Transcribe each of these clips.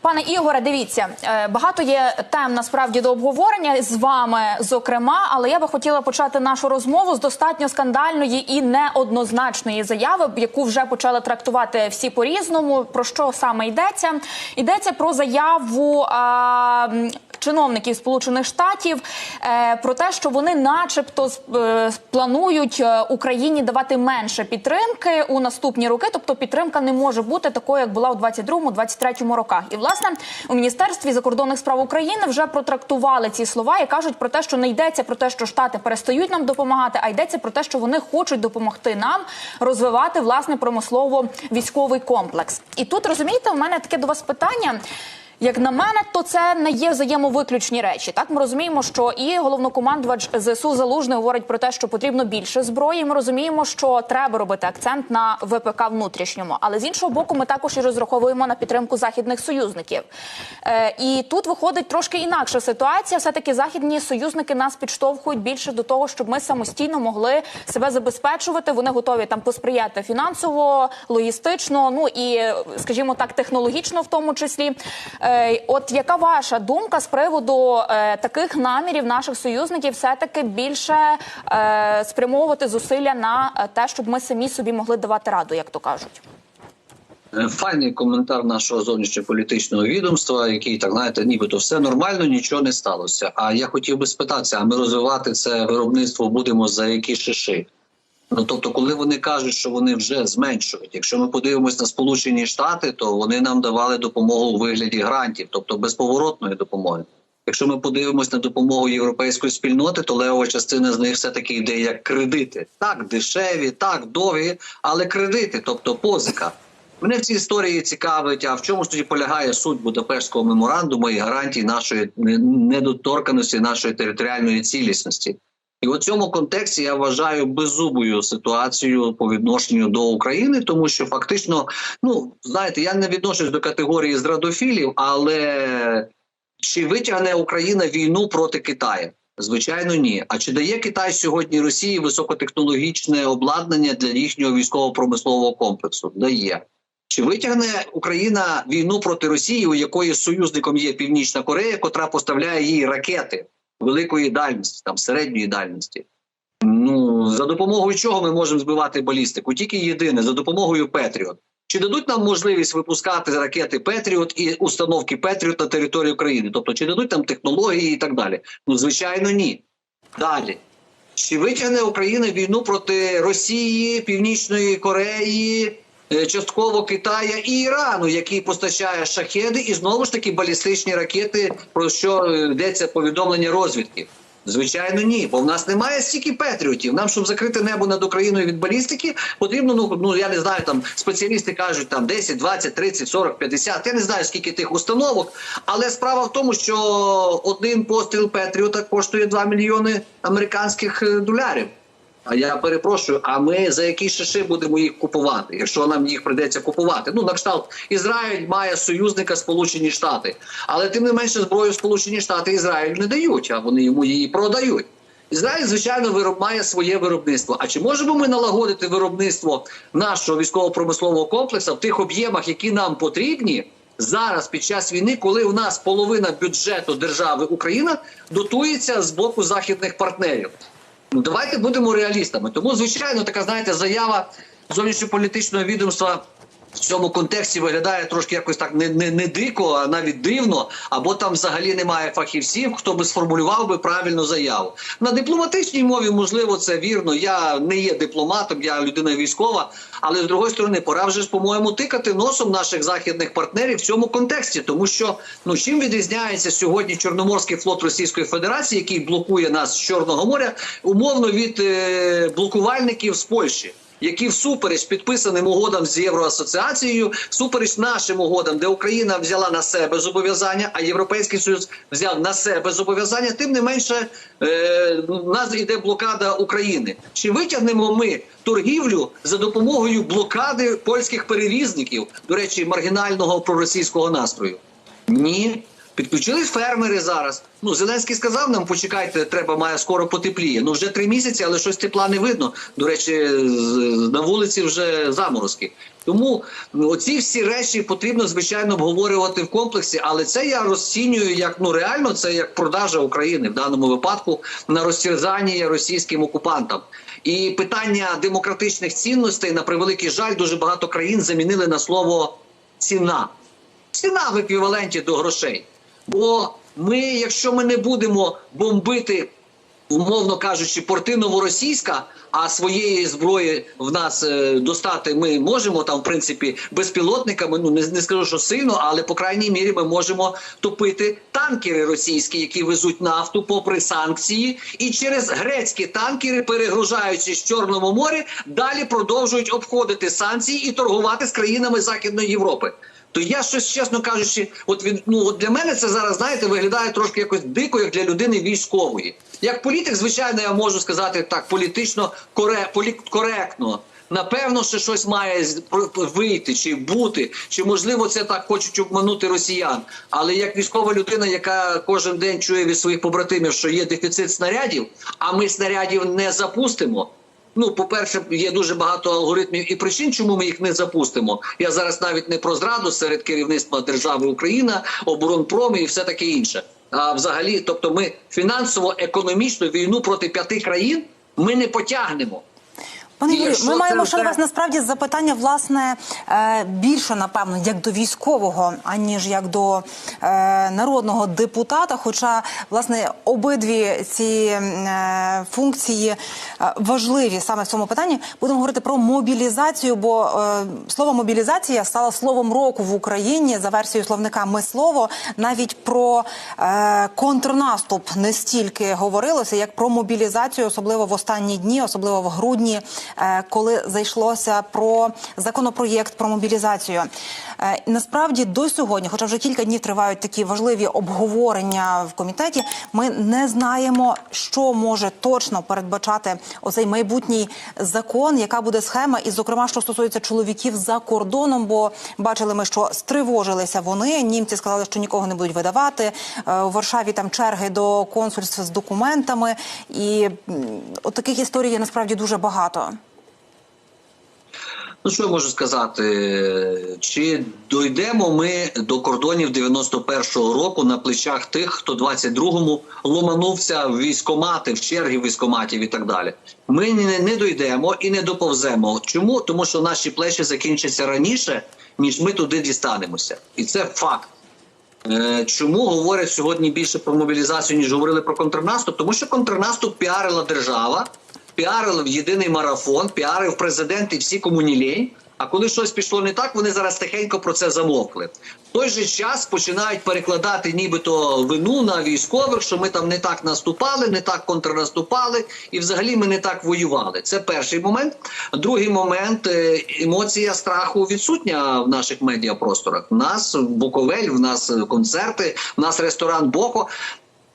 Пане Ігоре, дивіться, е, багато є тем насправді до обговорення з вами, зокрема, але я би хотіла почати нашу розмову з достатньо скандальної і неоднозначної заяви, яку вже почали трактувати всі по різному. Про що саме йдеться? Йдеться про заяву. А, Чиновників Сполучених Штатів е, про те, що вони, начебто, е, планують е, Україні давати менше підтримки у наступні роки. Тобто підтримка не може бути такою, як була у 22-23 роках. І власне у міністерстві закордонних справ України вже протрактували ці слова і кажуть про те, що не йдеться про те, що штати перестають нам допомагати, а йдеться про те, що вони хочуть допомогти нам розвивати власне промислово-військовий комплекс. І тут розумієте, у мене таке до вас питання. Як на мене, то це не є взаємовиключні речі. Так ми розуміємо, що і головнокомандувач ЗСУ Залужний говорить про те, що потрібно більше зброї. Ми розуміємо, що треба робити акцент на ВПК внутрішньому. Але з іншого боку, ми також і розраховуємо на підтримку західних союзників. Е, і тут виходить трошки інакша ситуація. Все таки західні союзники нас підштовхують більше до того, щоб ми самостійно могли себе забезпечувати. Вони готові там посприяти фінансово, логістично, ну і скажімо так, технологічно в тому числі. Е, От яка ваша думка з приводу е, таких намірів наших союзників, все таки більше е, спрямовувати зусилля на те, щоб ми самі собі могли давати раду, як то кажуть? Файний коментар нашого зовнішньополітичного відомства, який так знаєте, нібито все нормально, нічого не сталося. А я хотів би спитатися: а ми розвивати це виробництво будемо за які шиши? Ну тобто, коли вони кажуть, що вони вже зменшують, якщо ми подивимось на Сполучені Штати, то вони нам давали допомогу у вигляді грантів, тобто безповоротної допомоги. Якщо ми подивимось на допомогу європейської спільноти, то левова частина з них все таки йде як кредити. Так, дешеві, так, довгі, але кредити, тобто позика. Мене в цій історії цікавить, а в чому ж тоді полягає суть Будапештського меморандуму і гарантії нашої недоторканості, нашої територіальної цілісності. І у цьому контексті я вважаю беззубою ситуацію по відношенню до України, тому що фактично, ну знаєте, я не відношусь до категорії зрадофілів, але чи витягне Україна війну проти Китаю? Звичайно, ні. А чи дає Китай сьогодні Росії високотехнологічне обладнання для їхнього військово-промислового комплексу? Дає. Чи витягне Україна війну проти Росії, у якої союзником є Північна Корея, котра поставляє їй ракети великої дальності, там середньої дальності? Ну за допомогою чого ми можемо збивати балістику? Тільки єдине за допомогою Петріот. Чи дадуть нам можливість випускати ракети Петріот і установки Петріот на території України? Тобто, чи дадуть нам технології і так далі? Ну звичайно, ні. Далі. Чи витягне Україна війну проти Росії, Північної Кореї, частково Китая і Ірану, який постачає шахеди і знову ж таки балістичні ракети, про що е, йдеться повідомлення розвідки? Звичайно, ні, бо в нас немає стільки патріотів. Нам, щоб закрити небо над Україною від балістики, потрібно ну, ну я не знаю, там спеціалісти кажуть там 10, 20, 30, 40, 50, Я не знаю скільки тих установок. Але справа в тому, що один постріл Петріота коштує 2 мільйони американських е, долярів. А я перепрошую, а ми за які шиши будемо їх купувати, якщо нам їх прийдеться купувати? Ну на кшталт Ізраїль має союзника Сполучені Штати, але тим не менше зброю Сполучені Штати Ізраїлю не дають, а вони йому її продають. Ізраїль, звичайно, вироб має своє виробництво. А чи можемо ми налагодити виробництво нашого військово-промислового комплексу в тих об'ємах, які нам потрібні? Зараз під час війни, коли у нас половина бюджету держави Україна дотується з боку західних партнерів. Давайте будемо реалістами. Тому, звичайно, така знаєте, заява зовнішньополітичного відомства в цьому контексті виглядає трошки якось так не, не, не дико, а навіть дивно, або там взагалі немає фахівців, хто би сформулював би правильну заяву. На дипломатичній мові, можливо, це вірно. Я не є дипломатом, я людина військова. Але з другої сторони, пора вже ж, по-моєму, тикати носом наших західних партнерів в цьому контексті, тому що ну чим відрізняється сьогодні Чорноморський флот Російської Федерації, який блокує нас з Чорного моря, умовно від е, блокувальників з Польщі. Які всупереч підписаним угодам з Євроасоціацією, всупереч нашим угодам, де Україна взяла на себе зобов'язання, а Європейський Союз взяв на себе зобов'язання, тим не менше е, у нас йде блокада України. Чи витягнемо ми торгівлю за допомогою блокади польських перевізників, до речі, маргінального проросійського настрою? Ні. Підключились фермери зараз. Ну Зеленський сказав нам, почекайте, треба має скоро потепліє. Ну вже три місяці, але щось тепла не видно. До речі, на вулиці вже заморозки. Тому ну, оці всі речі потрібно звичайно обговорювати в комплексі, але це я розцінюю як ну реально це як продажа України в даному випадку на розтерзання російським окупантам. І питання демократичних цінностей на превеликий жаль дуже багато країн замінили на слово ціна. Ціна в еквіваленті до грошей. Бо ми, якщо ми не будемо бомбити, умовно кажучи, порти новоросійська, а своєї зброї в нас е, достати ми можемо там, в принципі, безпілотниками. Ну не, не скажу, що сильно, але по крайній мірі ми можемо топити танкери російські, які везуть нафту попри санкції, і через грецькі танкери, перегружаючись в Чорному морі, далі продовжують обходити санкції і торгувати з країнами Західної Європи. То я щось, чесно кажучи, от він ну от для мене це зараз, знаєте, виглядає трошки якось дико, як для людини військової. Як політик, звичайно, я можу сказати так, політично коре, полі. Напевно, що щось має вийти чи бути, чи можливо це так хочуть обманути росіян. Але як військова людина, яка кожен день чує від своїх побратимів, що є дефіцит снарядів, а ми снарядів не запустимо. Ну, по-перше, є дуже багато алгоритмів і причин, чому ми їх не запустимо. Я зараз навіть не про зраду серед керівництва держави Україна, оборонпроми і все таке інше. А взагалі, тобто, ми фінансово-економічну війну проти п'яти країн ми не потягнемо. Пане Юрію, ми маємо ще до вас насправді запитання, власне, е, більше, напевно, як до військового, аніж як до е, народного депутата. Хоча, власне, обидві ці е, функції важливі саме в цьому питанні. Будемо говорити про мобілізацію, бо слово мобілізація стало словом року в Україні за версією словника «Ми слово». Навіть про контрнаступ не стільки говорилося, як про мобілізацію, особливо в останні дні, особливо в грудні, коли зайшлося про законопроєкт про мобілізацію. Е, насправді до сьогодні, хоча вже кілька днів тривають такі важливі обговорення в комітеті, ми не знаємо, що може точно передбачати оцей майбутній закон, яка буде схема, і зокрема, що стосується чоловіків за кордоном, бо бачили ми, що стривожилися вони. Німці сказали, що нікого не будуть видавати. Е, У Варшаві там черги до консульств з документами, і от таких історій є насправді дуже багато. Ну, що я можу сказати? Чи дійдемо ми до кордонів 91-го року на плечах тих, хто 22-му ломанувся в військомати, в черги військоматів і так далі? Ми не, не дійдемо і не доповземо. Чому? Тому що наші плечі закінчаться раніше, ніж ми туди дістанемося. І це факт. Е, Чому говорять сьогодні більше про мобілізацію, ніж говорили про контрнаступ? Тому що контрнаступ піарила держава, піарив єдиний марафон, піарив президент і всі комунілей. А коли щось пішло не так, вони зараз тихенько про це замовкли. В той же час починають перекладати нібито вину на військових, що ми там не так наступали, не так контрнаступали, і взагалі ми не так воювали. Це перший момент. Другий момент е, емоція страху відсутня в наших медіапросторах. В нас Буковель, в нас концерти, в нас ресторан Боко.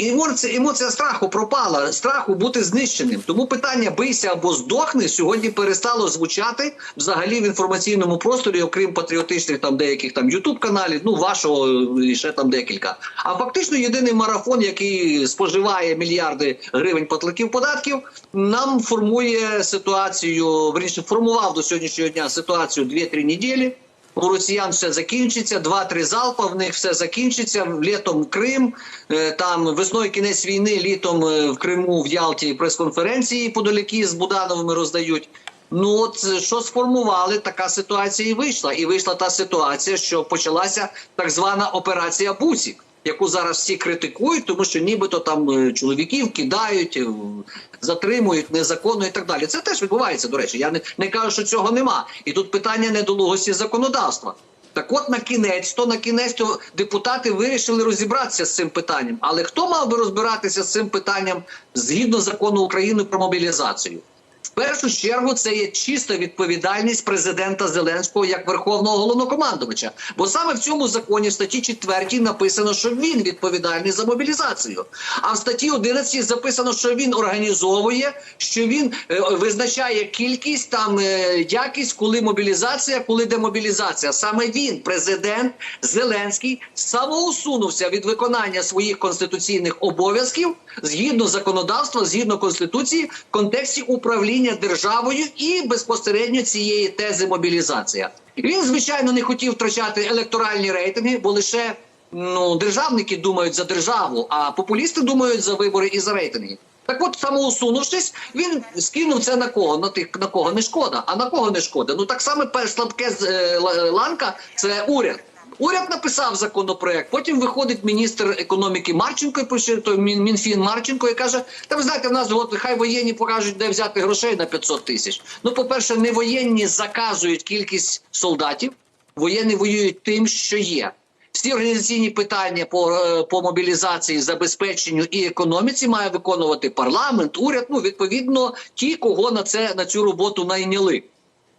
Емоція, емоція страху пропала, страху бути знищеним. Тому питання бийся або здохни сьогодні перестало звучати взагалі в інформаційному просторі, окрім патріотичних там деяких там ютуб каналів, ну вашого і ще там декілька. А фактично єдиний марафон, який споживає мільярди гривень платників податків, нам формує ситуацію. Верніше формував до сьогоднішнього дня ситуацію 2-3 неділі. У росіян все закінчиться, два-три залпа в них все закінчиться. Літом Крим, е, там весною кінець війни, літом е, в Криму, в Ялті прес-конференції подалекі з Будановими роздають. Ну от е, що сформували, така ситуація і вийшла. І вийшла та ситуація, що почалася так звана операція Бусік, яку зараз всі критикують, тому що нібито там е, чоловіків кидають, е, затримують незаконно і так далі. Це теж відбувається. До речі, я не, не кажу, що цього нема. І тут питання недолугості законодавства. Так от на кінець, то на кінець то депутати вирішили розібратися з цим питанням. Але хто мав би розбиратися з цим питанням згідно закону України про мобілізацію? Першу чергу це є чиста відповідальність президента Зеленського як верховного головнокомандувача. Бо саме в цьому законі в статті 4 написано, що він відповідальний за мобілізацію. А в статті 11 записано, що він організовує, що він е, визначає кількість там е, якість, коли мобілізація, коли демобілізація. Саме він, президент Зеленський, самоусунувся від виконання своїх конституційних обов'язків згідно законодавства, згідно конституції, в контексті управління державою і безпосередньо цієї тези мобілізація. Він звичайно не хотів втрачати електоральні рейтинги, бо лише ну державники думають за державу, а популісти думають за вибори і за рейтинги. Так от, самоусунувшись, він скинув це на кого? На тих, на кого не шкода. А на кого не шкода? Ну так само слабке е, ланка це уряд. Уряд написав законопроект. Потім виходить міністр економіки Марченко, пише той Мінфін Марченко і каже: Та ви знаєте, в нас от хай воєнні покажуть, де взяти грошей на 500 тисяч. Ну, по-перше, не воєнні заказують кількість солдатів, воєнні воюють тим, що є. Всі організаційні питання по, е, по мобілізації, забезпеченню і економіці має виконувати парламент, уряд. Ну відповідно, ті, кого на це на цю роботу найняли.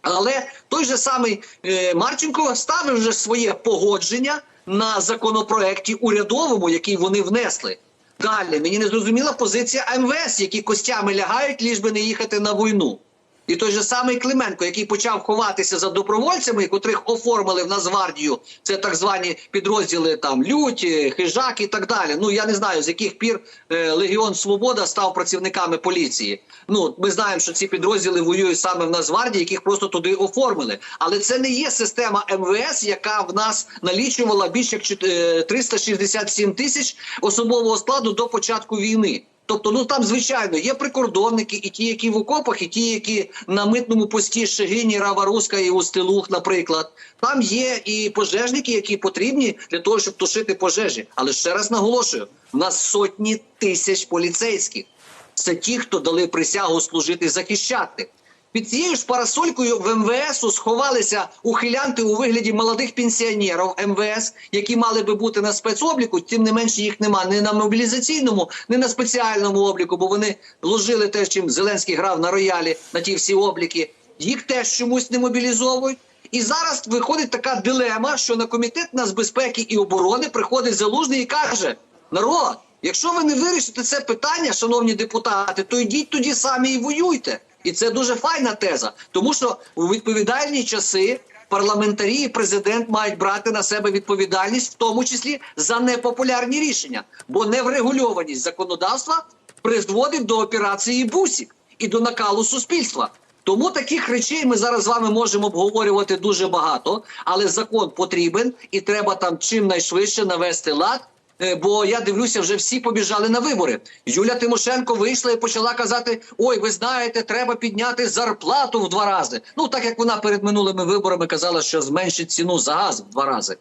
Але той же самий е, Марченко ставив вже своє погодження на законопроекті урядовому, який вони внесли. Далі мені не зрозуміла позиція МВС, які костями лягають, ліж би не їхати на війну. І той же самий Клименко, який почав ховатися за добровольцями, котрих оформили в Нацгвардію, це так звані підрозділи там люті, хижак і так далі. Ну я не знаю з яких пір е, Легіон Свобода став працівниками поліції. Ну ми знаємо, що ці підрозділи воюють саме в Нацгвардії, яких просто туди оформили. Але це не є система МВС, яка в нас налічувала більше як чот- е, 367 тисяч особового складу до початку війни. Тобто, ну там звичайно є прикордонники, і ті, які в окопах, і ті, які на митному пості Шегині, Рава Руска і Устилух, наприклад. Там є і пожежники, які потрібні для того, щоб тушити пожежі. Але ще раз наголошую: в нас сотні тисяч поліцейських. Це ті, хто дали присягу служити захищати. Під цією ж парасолькою в МВС сховалися ухилянти у вигляді молодих пенсіонерів МВС, які мали би бути на спецобліку. Тим не менше їх нема ні на мобілізаційному, ні на спеціальному обліку, бо вони ложили те, чим Зеленський грав на роялі на ті всі обліки. Їх теж чомусь не мобілізовують. І зараз виходить така дилема, що на комітет нацбезпеки і оборони приходить залужний і каже: народ, якщо ви не вирішите це питання, шановні депутати, то йдіть тоді самі і воюйте. І це дуже файна теза, тому що у відповідальні часи парламентарі і президент мають брати на себе відповідальність, в тому числі за непопулярні рішення, бо неврегульованість законодавства призводить до операції бусік і до накалу суспільства. Тому таких речей ми зараз з вами можемо обговорювати дуже багато, але закон потрібен і треба там чим найшвидше навести лад. Е, Бо я дивлюся, вже всі побіжали на вибори. Юля Тимошенко вийшла і почала казати: Ой, ви знаєте, треба підняти зарплату в два рази. Ну так як вона перед минулими виборами казала, що зменшить ціну за газ в два рази.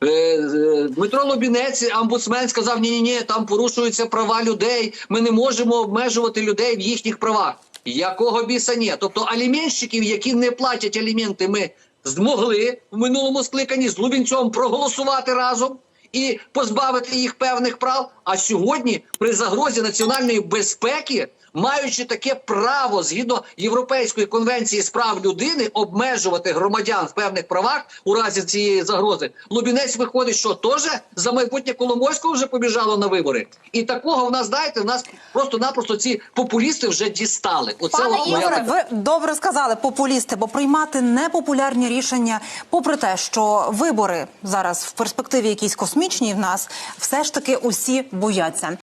Е, е, Дмитро Лобінець, омбудсмен, сказав: ні, ні, ні, там порушуються права людей. Ми не можемо обмежувати людей в їхніх правах. Якого біса ні? Тобто аліменщиків, які не платять аліменти, ми змогли в минулому скликанні з Лубінцем проголосувати разом і позбавити їх певних прав. А сьогодні, при загрозі національної безпеки, маючи таке право згідно Європейської конвенції з прав людини обмежувати громадян в певних правах у разі цієї загрози, Лубінець виходить, що теж за майбутнє Коломойського вже побіжало на вибори. І такого в нас знаєте, в нас просто-напросто ці популісти вже дістали. Оце Пане Ігоре, ви добре сказали, популісти, бо приймати непопулярні рішення, попри те, що вибори зараз в перспективі якісь космічні в нас, все ж таки усі бояться.